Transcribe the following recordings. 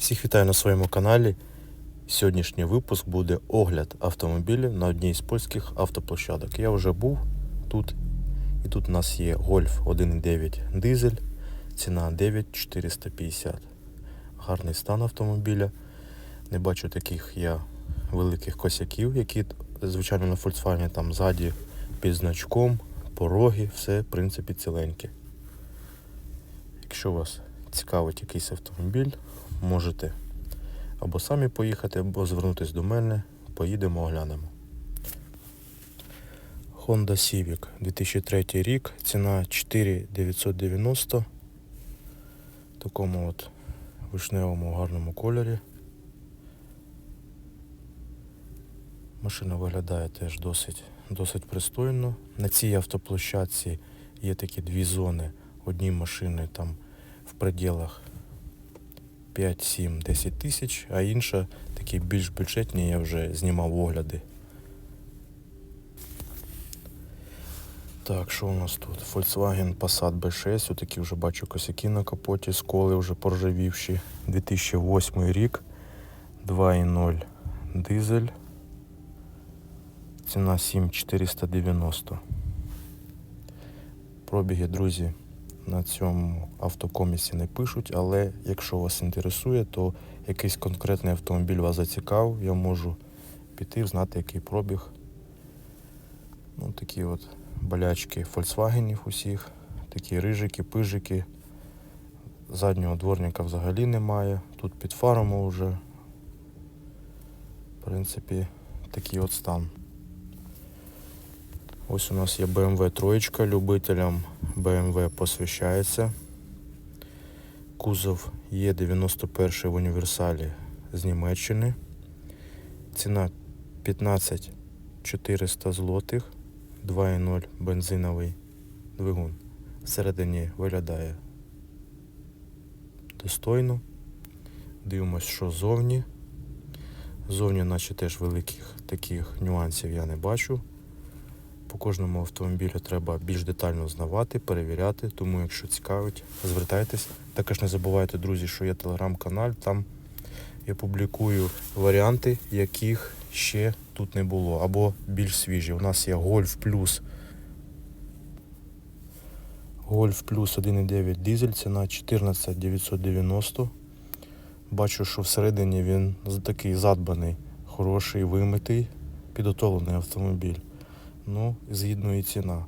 Всіх вітаю на своєму каналі. Сьогоднішній випуск буде огляд автомобілів на одній з польських автоплощадок. Я вже був тут, і тут у нас є Golf 1.9 дизель, ціна 9450. Гарний стан автомобіля. Не бачу таких я великих косяків, які звичайно на Volkswagen там ззаді під значком, пороги, все в принципі ціленьке. Якщо вас цікавить якийсь автомобіль, можете або самі поїхати, або звернутися до мене, поїдемо, оглянемо. Honda Civic 2003 рік, ціна 4990 в такому от вишневому гарному кольорі. Машина виглядає теж досить, досить пристойно. На цій автоплощадці є такі дві зони. Одні машини там в пределах 5, 7, 10 тисяч, а інша такі більш бюджетні, я вже знімав огляди. Так, що у нас тут? Volkswagen Passat B6, отакі вже бачу косяки на капоті, сколи вже поржавівші. 2008 рік, 2.0 дизель. Ціна 7490. Пробіги, друзі, на цьому автокомісі не пишуть, але якщо вас інтересує, то якийсь конкретний автомобіль вас зацікавив, я можу піти, знати, який пробіг. Ну, такі от болячки Volkswagenів усіх, такі рижики, пижики. Заднього дворника взагалі немає. Тут під фарами вже, в принципі, такий от стан. Ось у нас є BMW троєчка, любителям BMW посвящається. Кузов є 91 в універсалі з Німеччини. Ціна 15 400 злотих, 2.0 бензиновий двигун. Всередині виглядає достойно. Дивимось, що зовні. Зовні, наче теж великих таких нюансів я не бачу. По кожному автомобілю треба більш детально знавати, перевіряти, тому якщо цікавить, звертайтесь. Також не забувайте, друзі, що є телеграм-канал, там я публікую варіанти, яких ще тут не було, або більш свіжі. У нас є Golf Plus. Golf Plus 1.9 дизель, ціна 14 990. Бачу, що всередині він такий задбаний, хороший, вимитий, підготовлений автомобіль. Ну, згідно і ціна.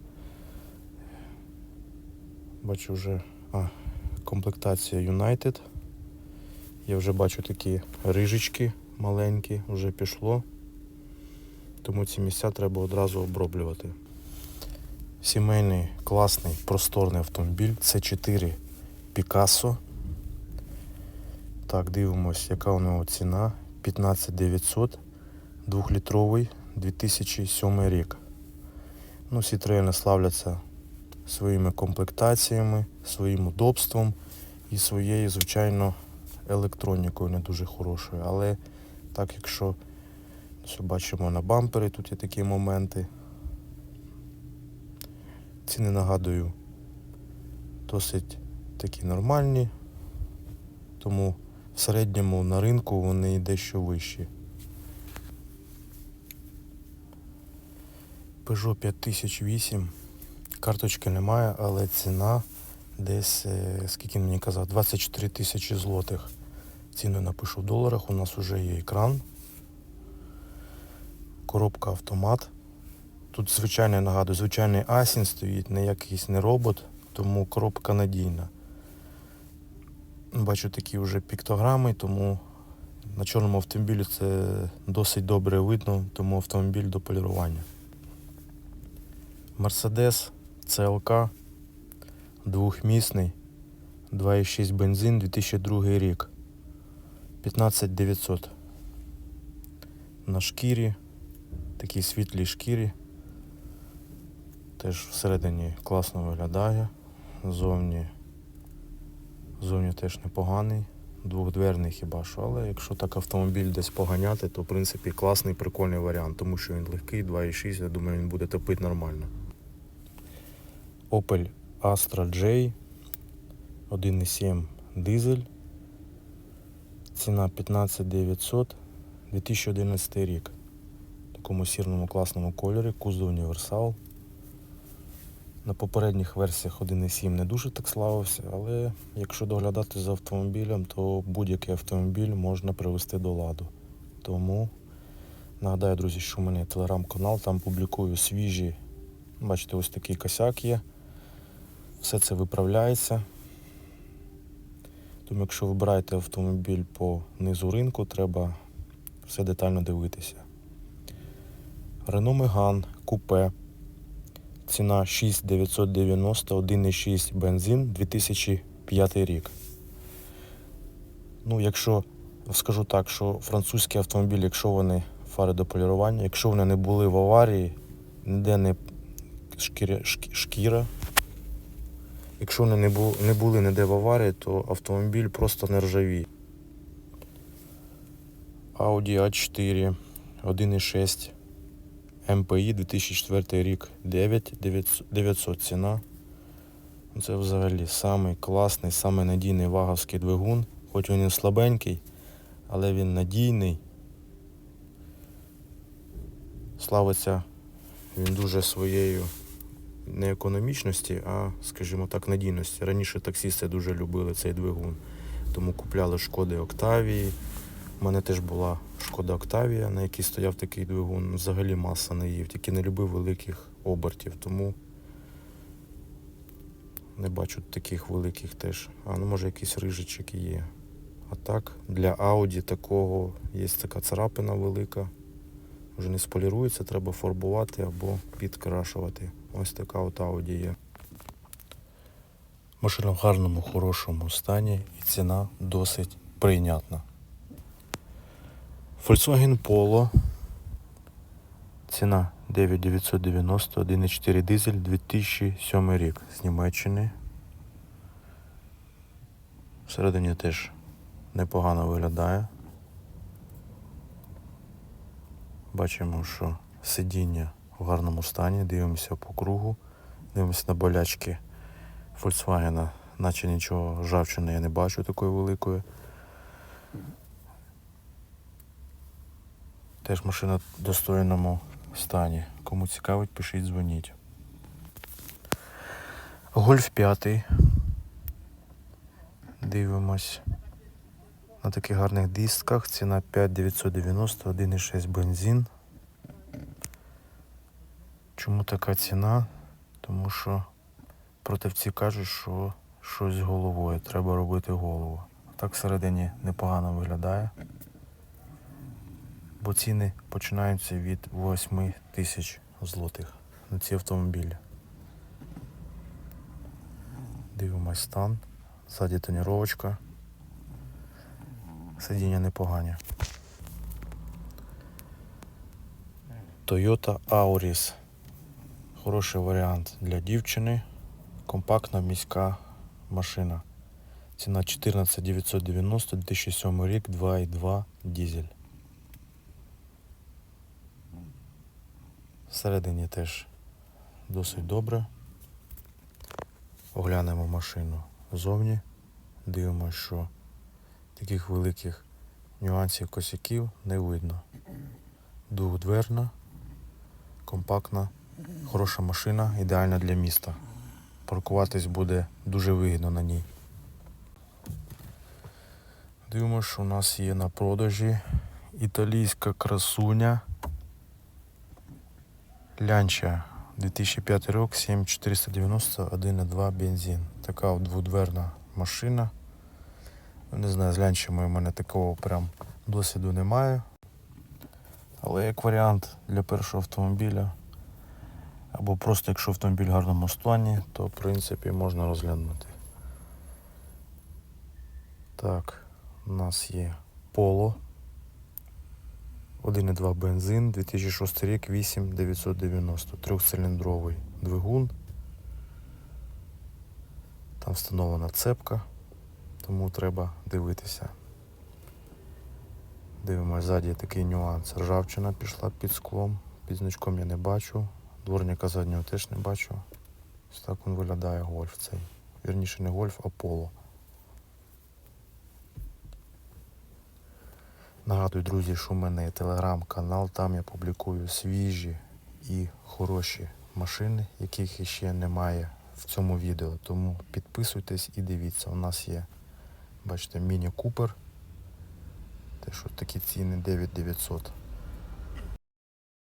Бачу вже а, комплектація United. Я вже бачу такі рижечки маленькі, вже пішло. Тому ці місця треба одразу оброблювати. Сімейний, класний, просторний автомобіль. Це 4 Picasso. Так, дивимось, яка у нього ціна. 15900, 2-літровий, 2007 рік. Ну, Citroen славляться своїми комплектаціями, своїм удобством і своєю, звичайно, електронікою не дуже хорошою. Але так, якщо все бачимо на бампері, тут є такі моменти. Ціни нагадую, досить такі нормальні, тому в середньому на ринку вони дещо вищі. Peugeot 5008. Карточки немає, але ціна десь, е, скільки мені казав, 24 тисячі злотих. Ціну напишу в доларах, у нас вже є екран. Коробка автомат. Тут звичайний, нагадую, звичайний Асін стоїть, не якийсь не робот, тому коробка надійна. Бачу такі вже піктограми, тому на чорному автомобілі це досить добре видно, тому автомобіль до полірування. Мерседес CLK двохмісний 2,6 бензин 2002 рік 15900 на шкірі, такій світлій шкірі. Теж всередині класно виглядає, зовні, зовні теж непоганий, двохдверний хіба що, але якщо так автомобіль десь поганяти, то в принципі класний прикольний варіант, тому що він легкий, 2,6, я думаю, він буде топити нормально. Opel Astra J 1.7 дизель. Ціна 15 900, 2011 рік. В такому сірному класному кольорі, кузов універсал. На попередніх версіях 1.7 не дуже так славився, але якщо доглядати за автомобілем, то будь-який автомобіль можна привести до ладу. Тому нагадаю, друзі, що в мене є телеграм-канал, там публікую свіжі. Бачите, ось такий косяк є. Все це виправляється. Тому якщо вибираєте автомобіль по низу ринку, треба все детально дивитися. Renault Megane купе. Ціна 6990, 1,6 бензин 2005 рік. Ну, якщо скажу так, що французькі автомобілі, якщо вони фари до полірування, якщо вони не були в аварії, ніде не шкіря, шкі- шкіра. Якщо вони не були, ніде в аварії, то автомобіль просто не ржавій. Audi A4 1,6 МПІ 2004 рік 9 900 ціна. Це взагалі самий класний, самий надійний ваговський двигун. Хоч він і слабенький, але він надійний. Славиться він дуже своєю не економічності, а, скажімо так, надійності. Раніше таксісти дуже любили цей двигун, тому купляли шкоди Октавії. У мене теж була шкода Октавія, на якій стояв такий двигун. Взагалі маса не їв, тільки не любив великих обертів, тому не бачу таких великих теж. А ну може якийсь рижичок є. А так, для Audi такого є така царапина велика. Вже не сполірується, треба фарбувати або підкрашувати. Ось така от Audi є. Машина в гарному, хорошому стані і ціна досить прийнятна. Volkswagen Polo. Ціна 9990, 1,4 дизель 2007 рік з Німеччини. Всередині теж непогано виглядає. Бачимо, що сидіння в гарному стані, дивимося по кругу, дивимося на болячки Volkswagen, наче нічого ржавчини я не бачу такої великої. Теж машина в достойному стані. Кому цікавить, пишіть, дзвоніть. Гольф 5. Дивимось. На таких гарних дисках. Ціна 5990, 1,6 бензин. Чому така ціна? Тому що продавці кажуть, що щось з головою. Треба робити голову. Так всередині непогано виглядає. Бо ціни починаються від 8 тисяч злотих на ці автомобілі. Дивимось стан. Ззаді тоніровочка. Сидіння непогані. Toyota Auris. Хороший варіант для дівчини. Компактна міська машина. Ціна 14 990 2007 рік 2,2 дизель. Всередині теж досить добре. Оглянемо машину ззовні. Дивимося, що таких великих нюансів косяків не видно. Двохдверна, компактна, хороша машина, ідеальна для міста. Паркуватись буде дуже вигідно на ній. Дивимося, що у нас є на продажі італійська красуня. Лянча 2005 рік, 7490, 1,2 бензин. Така дводверна машина. Не знаю, з лянчами у мене такого прям досвіду немає. Але як варіант для першого автомобіля, або просто якщо автомобіль в гарному стані, то в принципі можна розглянути. Так, у нас є Polo. 1,2 бензин, 2006 рік, 8990, трьохциліндровий двигун. Там встановлена цепка, тому треба дивитися. Дивимося ззаді такий нюанс. Ржавчина пішла під склом, під значком я не бачу, дворника заднього теж не бачу. Ось так він виглядає гольф цей. Вірніше не гольф, а поло. Нагадую, друзі, що в мене є телеграм-канал, там я публікую свіжі і хороші машини, яких ще немає в цьому відео. Тому підписуйтесь і дивіться. У нас є, бачите, міні Купер. Те, що такі ціни 9900.